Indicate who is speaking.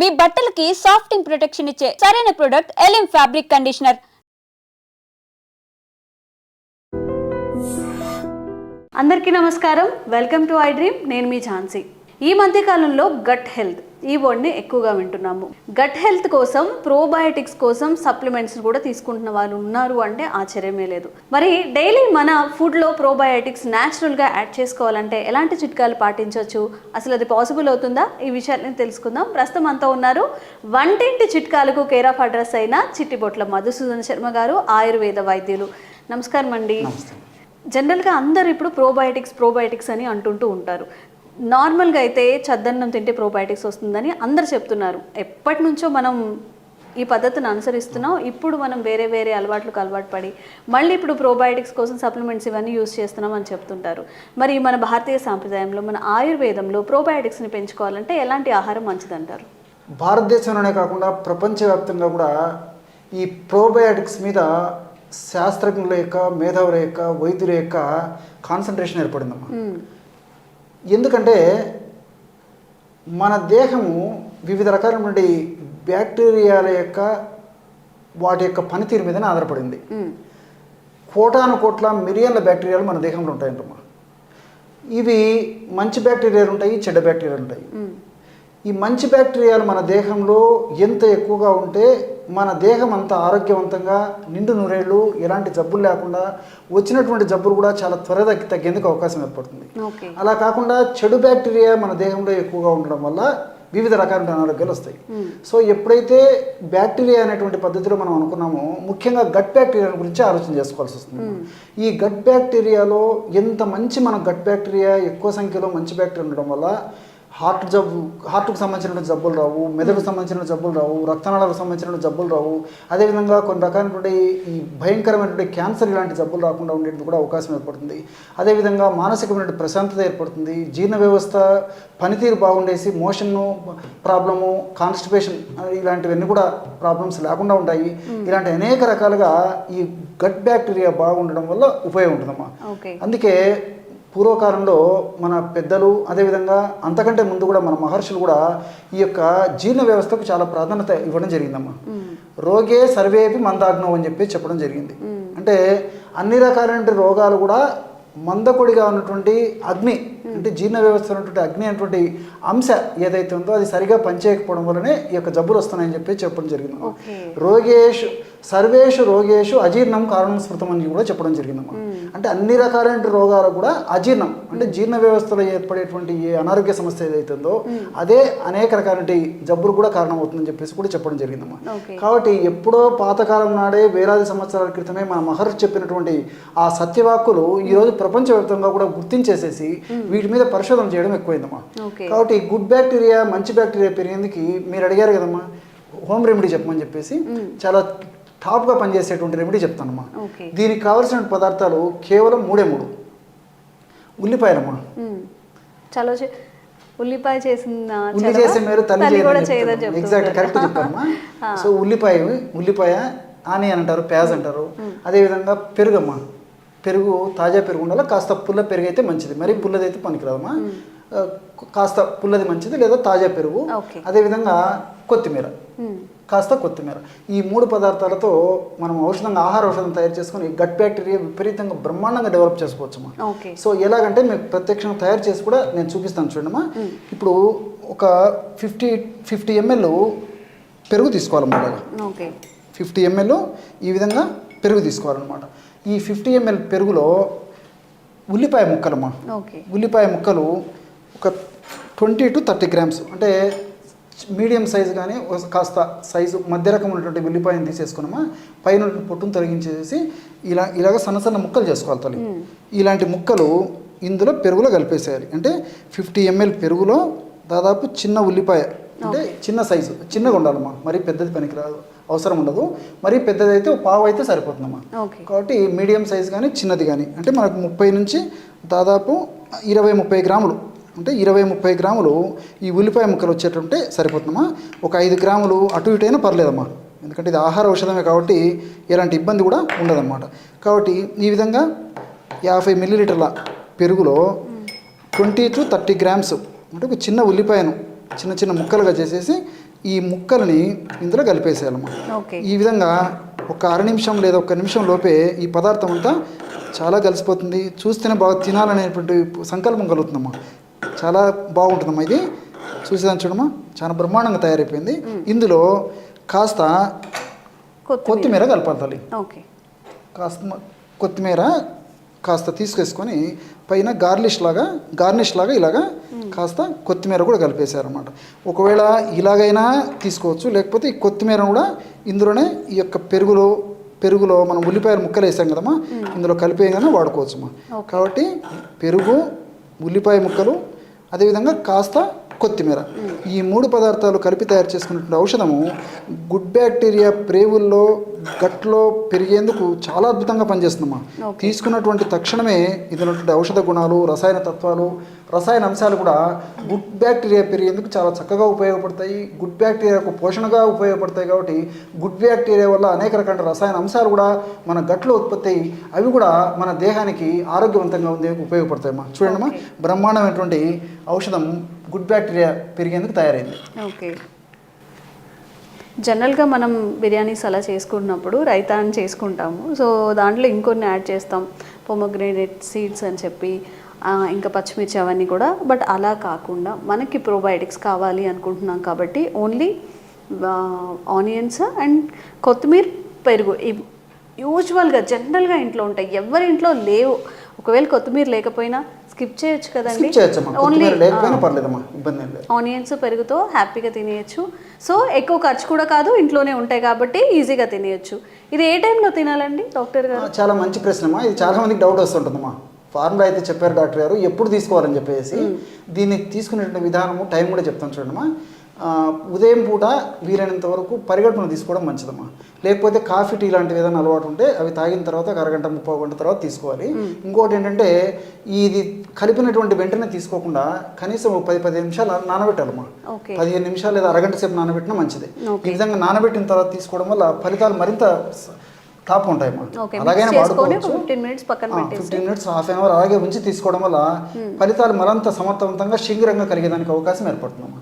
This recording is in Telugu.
Speaker 1: మీ బట్టలకి సాఫ్టింగ్ ప్రొటెక్షన్ ఇచ్చే సరైన ప్రొడక్ట్ ఎలిమ్ ఫ్యాబ్రిక్ కండిషనర్
Speaker 2: అందరికీ నమస్కారం. వెల్కమ్ టు ఐ డ్రీమ్ నేను మీ ఝాన్సీ. ఈ మధ్య కాలంలో గట్ హెల్త్ ఈ వర్డ్ని ఎక్కువగా వింటున్నాము. గట్ హెల్త్ కోసం ప్రోబయోటిక్స్ కోసం సప్లిమెంట్స్ కూడా తీసుకుంటున్న వాళ్ళు ఉన్నారు అంటే ఆశ్చర్యమే లేదు. మరి డైలీ మన ఫుడ్లో ప్రోబయోటిక్స్ న్యాచురల్గా యాడ్ చేసుకోవాలంటే ఎలాంటి చిట్కాలు పాటించవచ్చు? అసలు అది పాసిబుల్ అవుతుందా? ఈ విషయాన్ని తెలుసుకుందాం. ప్రస్తుతం అంతా ఉన్నారు వంటింటి చిట్కాలకు కేర్ ఆఫ్ అడ్రస్ అయిన చిట్టిబొట్ల మధుసూదన్ శర్మ గారు ఆయుర్వేద వైద్యులు. నమస్కారం అండి జనరల్గా అందరు ఇప్పుడు ప్రోబయోటిక్స్ ప్రోబయోటిక్స్ అని అంటుంటూ ఉంటారు. నార్మల్గా అయితే చద్దన్నం తింటే ప్రోబయోటిక్స్ వస్తుందని అందరు చెప్తున్నారు. ఎప్పటి నుంచో మనం ఈ పద్ధతిని అనుసరిస్తున్నాం. ఇప్పుడు మనం వేరే వేరే అలవాట్లకు అలవాటు పడి మళ్ళీ ఇప్పుడు ప్రోబయోటిక్స్ కోసం సప్లిమెంట్స్ ఇవన్నీ యూస్ చేస్తున్నాం అని చెప్తుంటారు. మరి మన భారతీయ సాంప్రదాయంలో మన ఆయుర్వేదంలో ప్రోబయోటిక్స్ని పెంచుకోవాలంటే ఎలాంటి ఆహారం మంచిదంటారు?
Speaker 3: భారతదేశంలోనే కాకుండా ప్రపంచవ్యాప్తంగా కూడా ఈ ప్రోబయాటిక్స్ మీద శాస్త్రజ్ఞుల యొక్క మేధావుల యొక్క వైద్యుల యొక్క కాన్సన్ట్రేషన్ ఏర్పడిందమ్మా. ఎందుకంటే మన దేహము వివిధ రకాలైనటువంటి బ్యాక్టీరియాల యొక్క వాటి యొక్క పనితీరు మీదనే ఆధారపడింది. కోటాను కోట్ల మిలియన్ల బ్యాక్టీరియాలు మన దేహంలో ఉంటాయంటమ్మా ఇవి మంచి బ్యాక్టీరియాలు ఉంటాయి చెడ్డ బ్యాక్టీరియాలు ఉంటాయి. ఈ మంచి బ్యాక్టీరియాలు మన దేహంలో ఎంత ఎక్కువగా ఉంటే మన దేహం అంత ఆరోగ్యవంతంగా నిండు నూరేళ్ళు ఎలాంటి జబ్బులు లేకుండా వచ్చినటువంటి జబ్బులు కూడా చాలా త్వర తగ్గి తగ్గేందుకు అవకాశం ఏర్పడుతుంది. అలా కాకుండా చెడు బ్యాక్టీరియా మన దేహంలో ఎక్కువగా ఉండడం వల్ల వివిధ రకాల అనారోగ్యాలు వస్తాయి. సో ఎప్పుడైతే బ్యాక్టీరియా అనేటువంటి పద్ధతిలో మనం అనుకున్నామో ముఖ్యంగా గట్ బ్యాక్టీరియా గురించి ఆలోచన చేసుకోవాల్సి వస్తుంది. ఈ గట్ బ్యాక్టీరియాలో ఎంత మంచి మన గట్ బ్యాక్టీరియా ఎక్కువ సంఖ్యలో మంచి బ్యాక్టీరియా ఉండడం వల్ల హార్ట్ జబ్బు హార్ట్కు సంబంధించిన జబ్బులు రావు మెదడుకు సంబంధించిన జబ్బులు రావు రక్తనాళాలకు సంబంధించిన జబ్బులు రావు. అదేవిధంగా కొన్ని రకాలైనటువంటి ఈ భయంకరమైనటువంటి క్యాన్సర్ ఇలాంటి జబ్బులు రాకుండా ఉండేందుకు కూడా అవకాశం ఏర్పడుతుంది. అదేవిధంగా మానసికమైన ప్రశాంతత ఏర్పడుతుంది. జీర్ణ వ్యవస్థ పనితీరు బాగుండేసి మోషన్ను ప్రాబ్లము కాన్స్టిపేషన్ ఇలాంటివన్నీ కూడా ప్రాబ్లమ్స్ లేకుండా ఉంటాయి. ఇలాంటి అనేక రకాలుగా ఈ గట్ బ్యాక్టీరియా బాగుండడం వల్ల ఉపయోగం ఉంటుందమ్మా. అందుకే పూర్వకాలంలో మన పెద్దలు అదేవిధంగా అంతకంటే ముందు కూడా మన మహర్షులు కూడా ఈ యొక్క జీర్ణ వ్యవస్థకు చాలా ప్రాధాన్యత ఇవ్వడం జరిగిందమ్మా. రోగే సర్వేపి మందాగ్నం అని చెప్పి చెప్పడం జరిగింది. అంటే అన్ని రకాలైన రోగాలు కూడా మందకొడిగా ఉన్నటువంటి అగ్ని అంటే జీర్ణ వ్యవస్థ ఉన్నటువంటి అగ్ని అనేటువంటి అంశ ఏదైతే ఉందో అది సరిగా పనిచేయకపోవడం వల్లనే ఈ యొక్క జబ్బులు వస్తున్నాయని చెప్పి చెప్పడం జరిగింది రోగేషు సర్వేషు రోగేషు అజీర్ణం కారణం స్మృతం అని కూడా చెప్పడం జరిగిందమ్మా అంటే అన్ని రకాలైన రోగాలు కూడా అజీర్ణం అంటే జీర్ణ వ్యవస్థలో ఏర్పడేటువంటి ఏ అనారోగ్య సమస్య ఏదైతుందో అదే అనేక రకాల జబ్బులు కూడా కారణమవుతుందని చెప్పేసి కూడా చెప్పడం జరిగిందమ్మా కాబట్టి ఎప్పుడో పాతకాలం నాడే వేలాది సంవత్సరాల క్రితమే మన మహర్షి చెప్పినటువంటి ఆ సత్యవాక్కులు ఈరోజు ప్రపంచవ్యాప్తంగా కూడా గుర్తించేసేసి వీటి మీద పరిశోధన చేయడం ఎక్కువైందమ్మా. కాబట్టి గుడ్ బ్యాక్టీరియా మంచి బ్యాక్టీరియా పెరిగేందుకు మీరు అడిగారు కదమ్మా హోమ్ రెమెడీ చెప్పమని చెప్పేసి చాలా టాప్గా పనిచేసేటువంటి రెమెడీ చెప్తానమ్మా. దీనికి కావలసిన పదార్థాలు కేవలం మూడే మూడు. ఉల్లిపాయలమ్మా
Speaker 2: మ్మ్. చలో ఉల్లిపాయ చేసిన
Speaker 3: ఉల్లి చేసే మీరు తల్లి చేయదని. ఎగ్జాక్ట్ కరెక్ట్ చెప్పారమ్మా సో ఉల్లిపాయ ఉల్లిపాయ ఆనియన్ అంటారు ప్యాజ్ అంటారు. అదేవిధంగా పెరుగమ్మా. పెరుగు తాజా పెరుగు ఉండాలి కాస్త పుల్ల పెరుగు అయితే మంచిది. మరి పుల్లది అయితే పనికిరాదమ్మా. కాస్త పుల్లది మంచిది లేదా తాజా పెరుగు. అదేవిధంగా కొత్తిమీర. కాస్త కొత్తిమీర. ఈ మూడు పదార్థాలతో మనం ఔషధంగా ఆహార ఔషధం తయారు చేసుకొని గట్ బ్యాక్టీరియా విపరీతంగా బ్రహ్మాండంగా డెవలప్ చేసుకోవచ్చమ్మా.
Speaker 2: ఓకే.
Speaker 3: సో ఎలాగంటే మీకు ప్రత్యక్షంగా తయారు చేసి కూడా నేను చూపిస్తాను చూడమ్మా ఇప్పుడు ఒక ఫిఫ్టీ ఫిఫ్టీ ఎంఎల్ పెరుగు తీసుకోవాలన్నమాట.
Speaker 2: ఓకే.
Speaker 3: ఫిఫ్టీ ఎంఎల్ ఈ విధంగా పెరుగు తీసుకోవాలన్నమాట. ఈ ఫిఫ్టీ ఎంఎల్ పెరుగులో ఉల్లిపాయ ముక్కలమ్మా.
Speaker 2: ఓకే.
Speaker 3: ఉల్లిపాయ ముక్కలు ఒక ట్వంటీ టు థర్టీ గ్రామ్స్. అంటే మీడియం సైజు కానీ కాస్త సైజు మధ్య రకం ఉన్నటువంటి ఉల్లిపాయను తీసేసుకున్నామా? పైన పొట్టును తొలగించేసి ఇలా ఇలాగ సన్న సన్న ముక్కలు చేసుకోవాలి తల్లి. ఇలాంటి ముక్కలు ఇందులో పెరుగులో కలిపేసేయాలి. అంటే ఫిఫ్టీ ఎంఎల్ పెరుగులో దాదాపు చిన్న ఉల్లిపాయ అంటే చిన్న సైజు చిన్నగా ఉండాలమ్మా. మరీ పెద్దది పనికిరాదు అవసరం ఉండదు. మరీ పెద్దది అయితే పావు అయితే సరిపోతుందమ్మా. కాబట్టి మీడియం సైజ్ కానీ చిన్నది కానీ అంటే మనకు ముప్పై నుంచి దాదాపు ఇరవై ముప్పై గ్రాములు అంటే ఇరవై ముప్పై గ్రాములు ఈ ఉల్లిపాయ ముక్కలు వచ్చేటంటే సరిపోతుందమ్మా. ఒక ఐదు గ్రాములు అటు ఇటు అయినా పర్లేదమ్మా. ఎందుకంటే ఇది ఆహార ఔషధమే కాబట్టి ఎలాంటి ఇబ్బంది కూడా ఉండదన్నమాట. కాబట్టి ఈ విధంగా యాభై మిల్లీలీటర్ల పెరుగులో ట్వంటీ టు థర్టీ గ్రామ్స్ అంటే ఒక చిన్న ఉల్లిపాయను చిన్న చిన్న ముక్కలుగా చేసేసి ఈ ముక్కల్ని ఇందులో కలిపేసేయాలమ్మా.
Speaker 2: ఓకే.
Speaker 3: ఈ విధంగా ఒక అర నిమిషం లేదా ఒక నిమిషం లోపే ఈ పదార్థం అంతా చాలా కలిసిపోతుంది. చూస్తేనే బాగా తినాలనేటువంటి సంకల్పం కలుగుతుందమ్మా. చాలా బాగుంటుందమ్మా ఇది. చూసేదాన్ని చూడమ్మా. చాలా బ్రహ్మాండంగా తయారైపోయింది. ఇందులో కాస్త
Speaker 2: కొత్తిమీర.
Speaker 3: కలపాలి తల్లి.
Speaker 2: ఓకే.
Speaker 3: కాస్త కొత్తిమీర కాస్త తీసుకేసుకొని పైన గార్లిష్ లాగా గార్నిష్ లాగా ఇలాగా కాస్త కొత్తిమీర కూడా కలిపేశారనమాట ఒకవేళ ఇలాగైనా తీసుకోవచ్చు. లేకపోతే ఈ కొత్తిమీర కూడా ఇందులోనే ఈ యొక్క పెరుగులో పెరుగులో మనం ఉల్లిపాయలు ముక్కలు వేసాం కదమ్మా. ఇందులో కలిపేయగానే వాడుకోవచ్చమ్మా కాబట్టి పెరుగు ఉల్లిపాయ ముక్కలు అదేవిధంగా కాస్త కొత్తిమీర ఈ మూడు పదార్థాలు కలిపి తయారు చేసుకున్నటువంటి ఔషధము గుడ్ బ్యాక్టీరియా ప్రేవుల్లో గట్లో పెరిగేందుకు చాలా అద్భుతంగా పనిచేస్తుందమ్మా. తీసుకున్నటువంటి తక్షణమే ఇది ఉన్నటువంటి ఔషధ గుణాలు రసాయన తత్వాలు రసాయన అంశాలు కూడా గుడ్ బ్యాక్టీరియా పెరిగేందుకు చాలా చక్కగా ఉపయోగపడతాయి. గుడ్ బ్యాక్టీరియాకు పోషణగా ఉపయోగపడతాయి కాబట్టి గుడ్ బ్యాక్టీరియా వల్ల అనేక రకాల రసాయన అంశాలు కూడా మన గట్లో ఉత్పత్తి అయ్యి అవి కూడా మన దేహానికి ఆరోగ్యవంతంగా ఉంది ఉపయోగపడతాయమ్మా. చూడండిమ్మా బ్రహ్మాండమైనటువంటి ఔషధం గుడ్ బ్యాక్టీరియా పెరిగేందుకు తయారైంది.
Speaker 2: ఓకే. జనరల్గా మనం బిర్యానీస్ అలా చేసుకున్నప్పుడు రైతా అని చేసుకుంటాము. సో దాంట్లో ఇంకొన్ని యాడ్ చేస్తాం. పొమగ్రేనేట్ సీడ్స్ అని చెప్పి ఇంకా పచ్చిమిర్చి అవన్నీ కూడా. బట్ అలా కాకుండా మనకి ప్రోబయోటిక్స్ కావాలి అనుకుంటున్నాం కాబట్టి ఓన్లీ ఆనియన్స్ అండ్ కొత్తిమీర పెరుగు. యూజువల్గా జనరల్గా ఇంట్లో ఉంటాయి. ఎవరి ఇంట్లో లేవు. ఒకవేళ కొత్తిమీర లేకపోయినా స్కిప్ చేయొచ్చు కదండి.
Speaker 3: కొత్తిమీర లేకపోయినా పర్లేదమ్మా. ఇబ్బంది ఏం లేదు.
Speaker 2: ఆనియన్స్ పెరుగుతో హ్యాపీగా తినేయచ్చు. సో ఎక్కువ ఖర్చు కూడా కాదు ఇంట్లోనే ఉంటాయి కాబట్టి ఈజీగా తినేయచ్చు. ఇది ఏ టైంలో తినాలండి డాక్టర్ గారు?
Speaker 3: చాలా మంచి ప్రశ్నమ్మా. ఇది చాలా మందికి డౌట్ వస్తుంటుందమ్మా. ఫార్ములా అయితే చెప్పారు డాక్టర్ గారు ఎప్పుడు తీసుకోవాలని చెప్పేసి. దీన్ని తీసుకునే విధానము టైం కూడా చెప్తాను చూడమ్మా ఉదయం పూట వీలైనంత వరకు పరిగెడుపున తీసుకోవడం మంచిదమ్మా. లేకపోతే కాఫీ టీ లాంటివి ఏదైనా అలవాటు ఉంటే అవి తాగిన తర్వాత అరగంట ముప్పై గంట తర్వాత తీసుకోవాలి. ఇంకోటి ఏంటంటే ఇది కలిపినటువంటి వెంటనే తీసుకోకుండా కనీసం పది పదిహేను నిమిషాలు నానబెట్టాలమ్మా. పదిహేను నిమిషాలు లేదా అరగంట సేపు నానబెట్టినా మంచిది. ఈ విధంగా నానబెట్టిన తర్వాత తీసుకోవడం వల్ల ఫలితాలు మరింత టాప్ ఉంటాయమ్మా. వాడుకోవచ్చు.
Speaker 2: Fifteen minutes
Speaker 3: half an hour అలాగే ఉంచి తీసుకోవడం వల్ల ఫలితాలు మరింత సమర్థవంతంగా శీఘ్రంగా కలిగేదానికి అవకాశం ఏర్పడుతుందమ్మా.